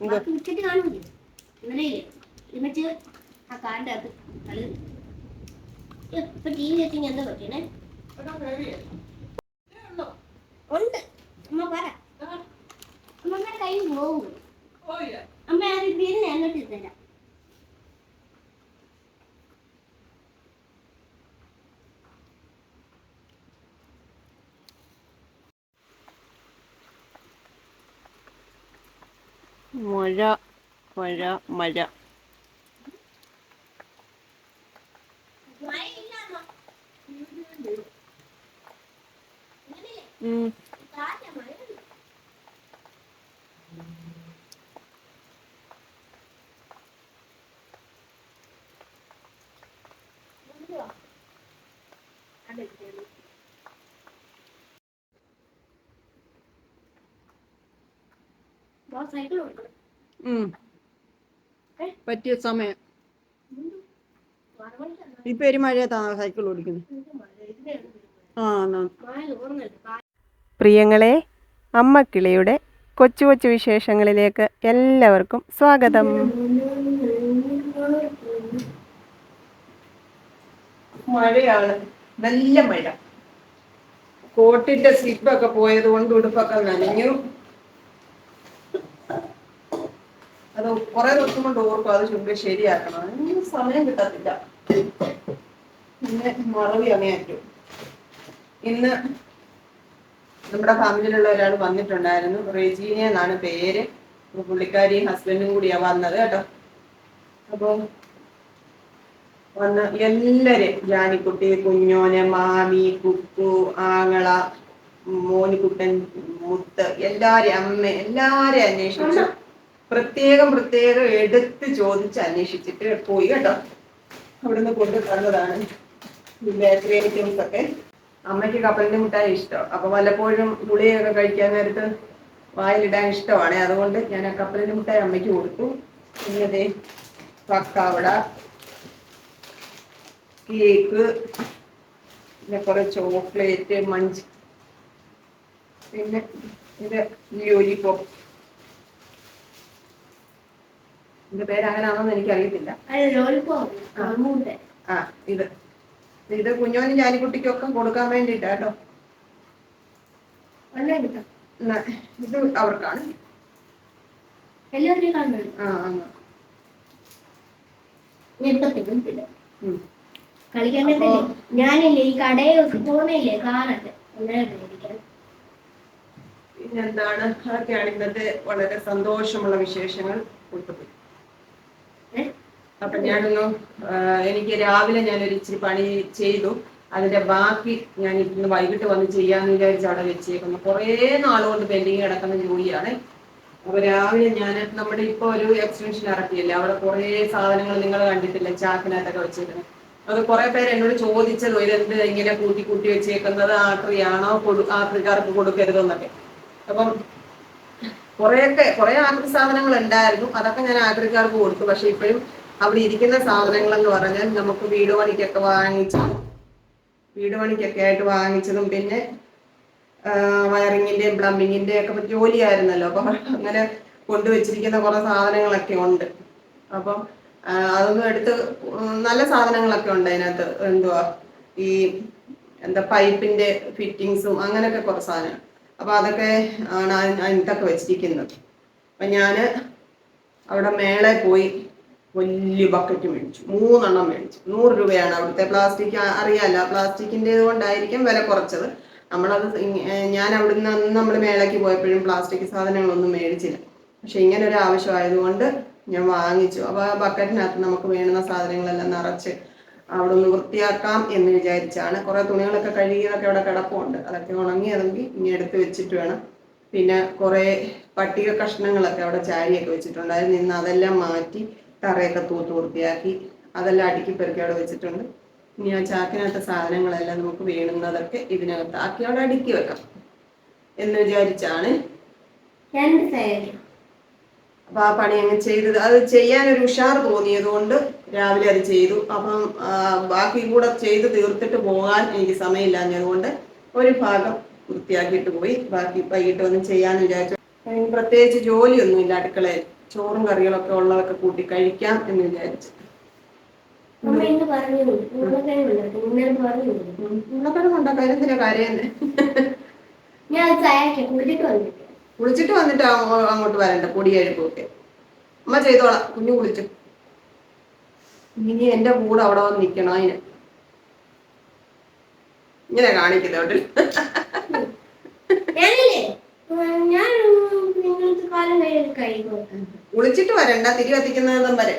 വിട്ടിട്ട് ഇന്നലെ ഇമ്മച്ച് ആ കാറിന്റെ അകത്ത് കളി ഏ, ഇപ്പൊ ടി വി വെച്ചിങ് എന്താ പറ്റണേ ഉണ്ട്. അമ്മ പറ. അമ്മ കയ്യിൽ പോകും അമ്മ അത് ഇതിന് അങ്ങോട്ട് തരാം മഴ മഴ മഴ? ഉം. കൊടുക്കണം. പറ്റിയ സമയം. ഇപ്പൊ ഒരു മഴയത്താണ് സൈക്കിൾ ഓടിക്കുന്നത് ആ പ്രിയങ്ങളെ അമ്മക്കിളിയുടെ കൊച്ചു കൊച്ചു വിശേഷങ്ങളിലേക്ക് എല്ലാവർക്കും സ്വാഗതം. മഴയാണ്. നല്ല മഴ. കോട്ടിന്റെ സ്ലിപ്പൊക്കെ പോയത് കൊണ്ട് ഉടുപ്പൊക്കെ നനഞ്ഞു. അത് കുറെ ദിവസം കൊണ്ട് ഓർക്കും അത് ചുണ്ട് ശരിയാക്കണം. അതിന് സമയം കിട്ടത്തില്ല. പിന്നെ മറവി അങ്ങേറ്റു ഇന്ന് നമ്മുടെ ഫാമിലിയിലുള്ള ഒരാൾ വന്നിട്ടുണ്ടായിരുന്നു. റെജീന എന്നാണ് പേര്. പുള്ളിക്കാരിയും ഹസ്ബൻഡും കൂടിയാ വന്നത് കേട്ടോ. അപ്പൊ വന്ന് എല്ലാരെയും ജാനിക്കുട്ടി കുഞ്ഞോന് മാമി കുക്കു ആങ്ങള മോനിക്കുട്ടൻ മുത്ത് എല്ലാരെയും അമ്മ എല്ലാരെയും അന്വേഷിച്ചു. പ്രത്യേകം പ്രത്യേകം എടുത്ത് ചോദിച്ച് അന്വേഷിച്ചിട്ട് പോയി കേട്ടോ. അവിടുന്ന് കൊണ്ടു തന്നതാണ് ബേക്കറി ഐറ്റംസ് ഒക്കെ. അമ്മയ്ക്ക് കപ്പലിന്റെ മുട്ടായി ഇഷ്ടം. അപ്പൊ വല്ലപ്പോഴും ഗുളികയൊക്കെ കഴിക്കാൻ നേരത്ത് വായിലിടാൻ ഇഷ്ടമാണ്. അതുകൊണ്ട് ഞാൻ ആ കപ്പലിന്റെ മുട്ടായി അമ്മയ്ക്ക് കൊടുത്തു. പിന്നെ പക്കാവട കേക്ക് പിന്നെ കുറെ ചോക്ലേറ്റ് മഞ്ച് പിന്നെ ഇത് ലോലിപോപ്പ് ഇതിന്റെ പേര് അങ്ങനാണെന്ന് എനിക്കറിയത്തില്ല ആ. ഇത്. ഇത് കുഞ്ഞോനും ജാനിക്കുട്ടിക്കും ഒക്കെ കൊടുക്കാൻ വേണ്ടിട്ടാ കേട്ടോ. ഇത് അവർക്കാണ്. ആ ആ. കളിക്കാൻ ഞാനില്ലേ ഈ കടയിൽ പോണില്ലേ കാറൊക്കെ പിന്നെന്താണ്? അതൊക്കെയാണ് ഇന്നത്തെ വളരെ സന്തോഷമുള്ള വിശേഷങ്ങൾ. ഏ? അപ്പൊ ഞാനൊന്ന് എനിക്ക് രാവിലെ ഞാനൊരു ഇച്ചിരി പണി ചെയ്തു. അതിന്റെ ബാക്കി ഞാൻ ഇന്ന് വൈകിട്ട് വന്ന് ചെയ്യാന്ന് വിചാരിച്ച് അവിടെ വെച്ചേക്കുന്നു. കുറേ നാളുകൊണ്ട് പെൻഡിങ് കിടക്കുന്ന ജോലിയാണ്. അപ്പൊ രാവിലെ ഞാൻ നമ്മുടെ ഇപ്പൊ ഒരു എക്സ്റ്റൻഷൻ ഇറക്കിയില്ലേ അവിടെ കുറേ സാധനങ്ങൾ നിങ്ങൾ കണ്ടിട്ടില്ല? ചാക്കിനകത്തൊക്കെ വെച്ചേക്കുന്നത് അത് കുറെ പേര് എന്നോട് ചോദിച്ചത് ഇതെന്ത് ഇങ്ങനെ കൂട്ടി കൂട്ടി വെച്ചേക്കുന്നത്? ആക്രിയാണോ കൊടു ആക്രിക്കാർക്ക് കൊടുക്കരുതെന്നൊക്കെ അപ്പം കുറെയൊക്കെ കുറെ ആക്രി സാധനങ്ങൾ ഉണ്ടായിരുന്നു. അതൊക്കെ ഞാൻ ആക്രിക്കാർക്ക് കൊടുത്തു. പക്ഷെ ഇപ്പോഴും അവിടെ ഇരിക്കുന്ന സാധനങ്ങൾ എന്ന് പറഞ്ഞാൽ നമുക്ക് വീട് പണിക്കൊക്കെ വാങ്ങിച്ച വീട് പണിക്കൊക്കെ ആയിട്ട് വാങ്ങിച്ചതും പിന്നെ വയറിങ്ങിന്റെയും പ്ലംബിങ്ങിന്റെയും ഒക്കെ ജോലിയായിരുന്നല്ലോ. അപ്പൊ അങ്ങനെ കൊണ്ടുവച്ചിരിക്കുന്ന കുറെ സാധനങ്ങളൊക്കെ ഉണ്ട്. അപ്പം അതൊന്നും എടുത്ത് നല്ല സാധനങ്ങളൊക്കെ ഉണ്ട് അതിനകത്ത്. എന്തുവാ? ഈ എന്താ പൈപ്പിന്റെ ഫിറ്റിങ്സും അങ്ങനെയൊക്കെ കുറെ സാധനം. അപ്പൊ അതൊക്കെ ആണ് അതി- അതിനകത്തൊക്കെ വെച്ചിരിക്കുന്നത്. അപ്പൊ ഞാൻ അവിടെ മേളെ പോയി വലിയ ബക്കറ്റ് മേടിച്ചു. മൂന്നെണ്ണം മേടിച്ചു. നൂറ് രൂപയാണ് അവിടുത്തെ പ്ലാസ്റ്റിക് അറിയാലോ പ്ലാസ്റ്റിക്കിന്റെ കൊണ്ടായിരിക്കും വില കുറച്ചത്. നമ്മളത് ഞാൻ അവിടുന്ന് അന്ന് നമ്മൾ മേളയ്ക്ക് പോയപ്പോഴും പ്ലാസ്റ്റിക് സാധനങ്ങളൊന്നും മേടിച്ചില്ല. പക്ഷെ ഇങ്ങനെ ഒരു ആവശ്യമായതുകൊണ്ട് ഞാൻ വാങ്ങിച്ചു. അപ്പോൾ ആ ബക്കറ്റിനകത്ത് നമുക്ക് വേണ്ടുന്ന സാധനങ്ങളെല്ലാം നിറച്ച് അവിടെ ഒന്ന് വൃത്തിയാക്കാം എന്ന് വിചാരിച്ചാണ്. കുറെ തുണികളൊക്കെ കഴുകിയതൊക്കെ അവിടെ കിടപ്പുണ്ട്. അതൊക്കെ ഉണങ്ങിയതെങ്കിൽ ഇനി എടുത്ത് വെച്ചിട്ട് വേണം. പിന്നെ കുറേ പട്ടിക കഷ്ണങ്ങളൊക്കെ അവിടെ ചാരിയൊക്കെ വെച്ചിട്ടുണ്ടായിരുന്നു ഇന്ന് അതെല്ലാം മാറ്റി തറയൊക്കെ തൂത്ത് വൃത്തിയാക്കി അതെല്ലാം അടുക്കി പെറുക്കി അവിടെ വെച്ചിട്ടുണ്ട്. ഇനി ആ ചാക്കിനകത്തെ സാധനങ്ങളെല്ലാം നമുക്ക് വേണുന്നതൊക്കെ ഇതിനകത്ത് ആക്കി അവിടെ അടുക്കി വെക്കാം. എന്ന് വിചാരിച്ചാണ്. അപ്പൊ ആ പണി അങ്ങ് ചെയ്തത്. അത് ചെയ്യാൻ ഒരു ഉഷാർ തോന്നിയത് കൊണ്ട് രാവിലെ അത് ചെയ്തു. അപ്പം ബാക്കി കൂടെ ചെയ്ത് തീർത്തിട്ട് പോകാൻ എനിക്ക് സമയമില്ലാഞ്ഞതുകൊണ്ട് ഒരു ഭാഗം വൃത്തിയാക്കിയിട്ട് പോയി. ബാക്കി വൈകിട്ട് ഒന്നും ചെയ്യാന്ന് വിചാരിച്ചു. പ്രത്യേകിച്ച് പ്രത്യേകിച്ച് ജോലിയൊന്നുമില്ല അടുക്കളയിൽ. ചോറും കറികളൊക്കെ ഉള്ളതൊക്കെ കൂട്ടി കഴിക്കാം എന്ന് വിചാരിച്ചു. കുളിച്ചിട്ട് വന്നിട്ട്. അങ്ങോട്ട് വരണ്ട. പൊടി അഴുപ്പൊക്കെ അമ്മ ചെയ്തോളാം. കുഞ്ഞു കുളിച്ചു. ഇനി എന്റെ കൂടെ അവിടെ വന്ന് നിക്കണം അതിന്? ഇങ്ങനെ കാണിക്കുന്നോട്ട് ഞാനില്ലേ ഉം, ഞാൻ കഴിക്കും കുളിച്ചിട്ട് വരണ്ട തിരി കത്തിക്കുന്നതും വരെ.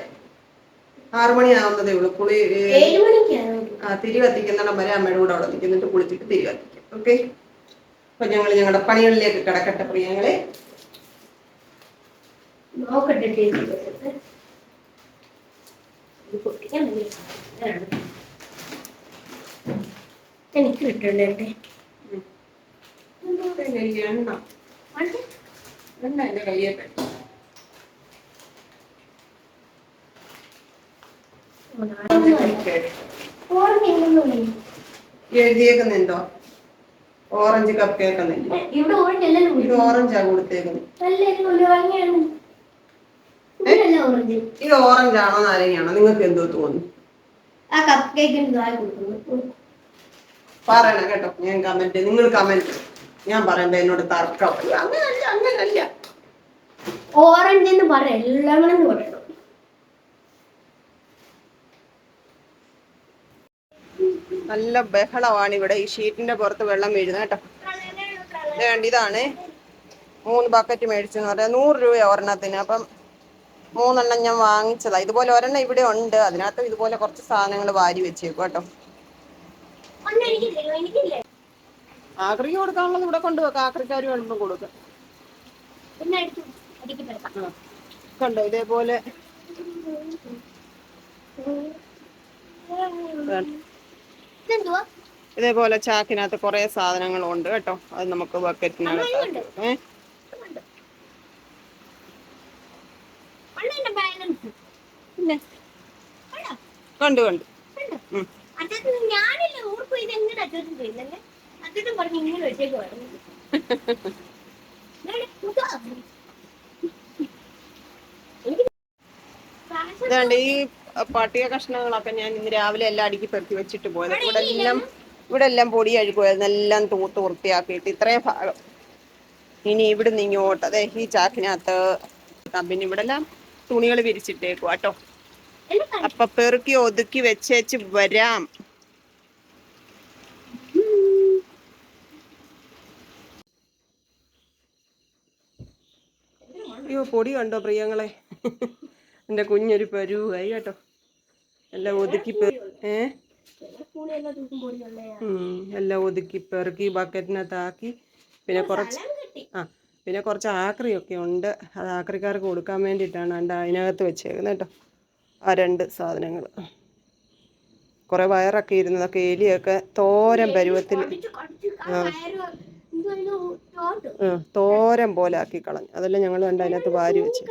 ആറുമണി ആവുന്നതേ ഉള്ളൂ. കുളി ഏ, ഏഴ് മണിക്കാണ് ആ തിരി കത്തിക്കുന്നിടം വരെ അമ്മയുടെ കൂടെ അവിടെ നിൽക്കുന്നിട്ട് കുളിച്ചിട്ട് തിരി കത്തിക്കും. ഓക്കെ? അപ്പൊ ഞങ്ങൾ ഞങ്ങളുടെ പണികളിലേക്ക് കിടക്കട്ടെ പ്രിയങ്ങളെ. നോക്കട്ടെ ടേസ്റ്റ് പൊട്ടിക്കാൻ. എനിക്ക് കിട്ടണ്ടേ എണ്ണ? എണ്ണ എന്റെ കയ്യെ എഴുതിയേക്കുന്നുണ്ടോ? ഓറഞ്ച് കപ്പ് കേൾക്കുന്നില്ല ഇവിടെ ഓറഞ്ച് കൊടുത്തേക്കുന്നത് ഇത് ഓറഞ്ച് ആണോ നാരങ്ങയാണോ? നിങ്ങൾക്ക് എന്തോ തോന്നുന്നു? ആ കപ്പ് കൊടുക്കുന്നു. പറയണം കേട്ടോ. ഞാൻ കമന്റ് നിങ്ങൾ കമന്റ് ഞാൻ പറയണ്ട എന്നോട് തർക്കം. അങ്ങനല്ല അങ്ങനല്ല. ഓറഞ്ച് എന്ന് പറയാം എല്ലാം എന്ന് പറയണം. നല്ല ബഹളമാണ് ഇവിടെ ഈ ഷീറ്റിന്റെ പുറത്ത് വെള്ളം വീഴുന്നത് കേട്ടോ. വേണ്ടി കണ്ട് ഇതാണ്. മൂന്ന് ബക്കറ്റ് മേടിച്ചെന്ന് പറയാം നൂറ് രൂപ ഒരെണ്ണത്തിന്. അപ്പം മൂന്നെണ്ണം ഞാൻ വാങ്ങിച്ചതാ. ഇതുപോലെ ഒരെണ്ണം ഇവിടെ ഉണ്ട്. അതിനകത്ത് ഇതുപോലെ കുറച്ച് സാധനങ്ങൾ വാരി വെച്ചേക്കും കേട്ടോ ഒന്ന് എനിക്ക് തരുമോ? എനിക്കില്ലേ ആക്രിക്ക് കൊടുക്കാനുള്ളത് ഇവിടെ കൊണ്ടുവെക്കാം. ആക്രിക്കാർ വേണ്ടുമ്പോൾ കൊടുക്കാം. കണ്ടോ? ഇതേപോലെ. ഇതേപോലെ ചാക്കിനകത്ത് കുറെ സാധനങ്ങളുണ്ട് കേട്ടോ. അത് നമുക്ക് ബക്കറ്റിനകത്ത് ഏ? കണ്ടോ കണ്ടു. ഞാനില്ല ഊർക്ക് എങ്ങനെ പോയില്ലേ അച്ഛൻ പറഞ്ഞു ഇങ്ങനെ വെച്ചേക്ക് പറഞ്ഞു ഇതാണ്ട് ഈ പട്ടിക കഷ്ണങ്ങളൊക്കെ ഞാൻ ഇന്ന് രാവിലെ എല്ലാം അടുക്കി പെറുക്കി വെച്ചിട്ട് പോയത്. ഇവിടെ എല്ലാം ഇവിടെ എല്ലാം പൊടി അഴുക്കുമായിരുന്നു. എല്ലാം തൂത്ത് വൃത്തിയാക്കിയിട്ട് ഇത്രയും ഭാഗം. ഇനി ഇവിടുന്ന് ഇങ്ങോട്ട് അതെ ഈ ചാക്കിനകത്ത് പിന്നെ ഇവിടെ എല്ലാം തുണികൾ വിരിച്ചിട്ടേക്കും കേട്ടോ അപ്പൊ പെറുക്കി ഒതുക്കി വെച്ചേച്ച് വരാം. അയ്യോ പൊടി കണ്ടോ പ്രിയങ്ങളെ? എന്റെ കുഞ്ഞൊരു പരുവായി കേട്ടോ. എല്ലാം ഒതുക്കി ഏ? എല്ലാം ഒതുക്കി പെറുക്കി ബക്കറ്റിനകത്താക്കി. പിന്നെ കുറച്ച് ആ പിന്നെ കുറച്ച് ആക്രിയൊക്കെ ഉണ്ട്. അത് ആക്രിക്കാർക്ക് കൊടുക്കാൻ വേണ്ടിയിട്ടാണ് എന്റെ അതിനകത്ത് വെച്ചേക്കുന്നത് കേട്ടോ. ആ രണ്ട് സാധനങ്ങൾ. കുറേ വയറൊക്കെ ഇരുന്നതൊക്കെ എലിയൊക്കെ തോരൻ പരുവത്തിൽ ആ. തോരൻ പോലെ ആക്കി കളഞ്ഞു. അതെല്ലാം ഞങ്ങൾ കണ്ട് അതിനകത്ത് വാരി വെച്ച്.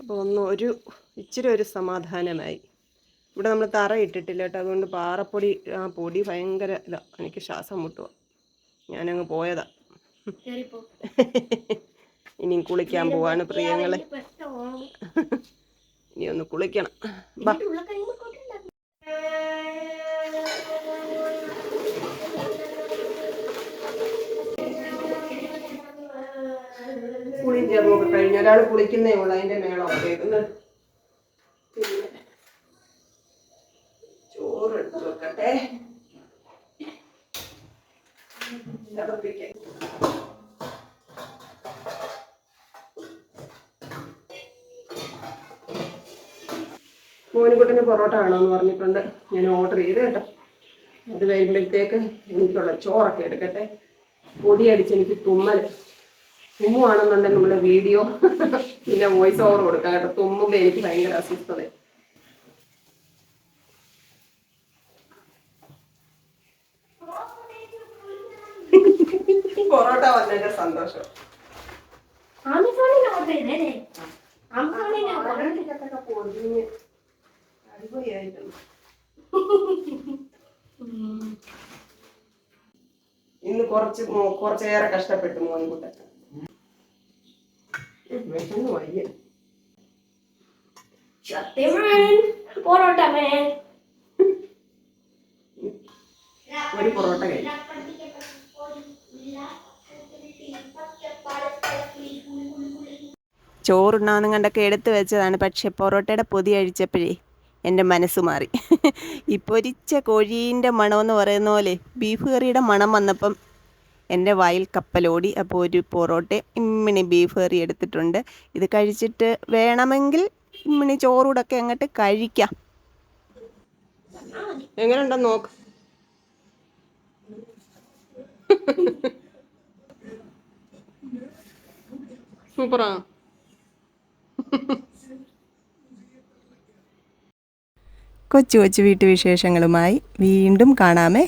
അപ്പോൾ ഒന്ന് ഒരു ഇച്ചിരി ഒരു സമാധാനമായി. ഇവിടെ നമ്മൾ തറ ഇട്ടിട്ടില്ല കേട്ടോ. അതുകൊണ്ട് പാറപ്പൊടി ആ പൊടി ഭയങ്കര ഇതാ. എനിക്ക് ശ്വാസം മുട്ടുക ഞാനങ്ങ് പോയതാ. ഇനിയും കുളിക്കാൻ പോവാണ് പ്രിയങ്ങളെ. ഇനി ഒന്ന് കുളിക്കണം. കഴിഞ്ഞു ഒരാൾ കുളിക്കുന്നേ ഉള്ളു അതിന്റെ മേളം? കേൾക്കുന്നത് പിന്നെ ചോറ് എടുത്ത് വെക്കട്ടെ. മോനുകുട്ടന് പൊറോട്ട വേണമെന്ന് പറഞ്ഞിട്ടുണ്ട്. ഞാൻ ഓർഡർ ചെയ്ത് കേട്ടോ. അത് വരുമ്പോഴത്തേക്ക് എനിക്കുള്ള ചോറൊക്കെ എടുക്കട്ടെ. പൊടിയടിച്ച് എനിക്ക് തുമ്മൽ തുമ്മുവാണെന്നുണ്ടെങ്കിൽ നമ്മുടെ വീഡിയോ പിന്നെ വോയിസ് ഓവർ കൊടുക്കാം കേട്ടോ. തുമ്മുമ്പോൾ എനിക്ക് ഭയങ്കര അസ്വസ്ഥത. പൊറോട്ട വന്നതിന്റെ സന്തോഷം. ഇന്ന് കുറച്ച് കുറച്ചേറെ കഷ്ടപ്പെട്ടു മോൻകുട്ടൻ. വിശന്ന് വയ്യ പൊറോട്ട ഒരു പൊറോട്ട ചോറുണ്ണാന്നും കണ്ടൊക്കെ എടുത്തു വെച്ചതാണ്. പക്ഷെ പൊറോട്ടയുടെ പൊതി അഴിച്ചപ്പോഴേ എന്റെ മനസ്സ് മാറി. ഈ പൊരിച്ച കോഴീന്റെ മണമെന്ന് പറയുന്ന പോലെ ബീഫ് കറിയുടെ മണം വന്നപ്പം എന്റെ വായിൽ കപ്പലോടി അപ്പോൾ ഒരു പൊറോട്ടയും ഇമ്മിണി ബീഫ് കറി എടുത്തിട്ടുണ്ട്. ഇത് കഴിച്ചിട്ട് വേണമെങ്കിൽ ഇമ്മിണി ചോറൂടൊക്കെ അങ്ങോട്ട് കഴിക്കാം. എങ്ങനെയുണ്ടെന്ന് നോക്ക്. സൂപ്പറാ. കൊച്ചു കൊച്ചു വീട്ടുവിശേഷങ്ങളുമായി വീണ്ടും കാണാമേ.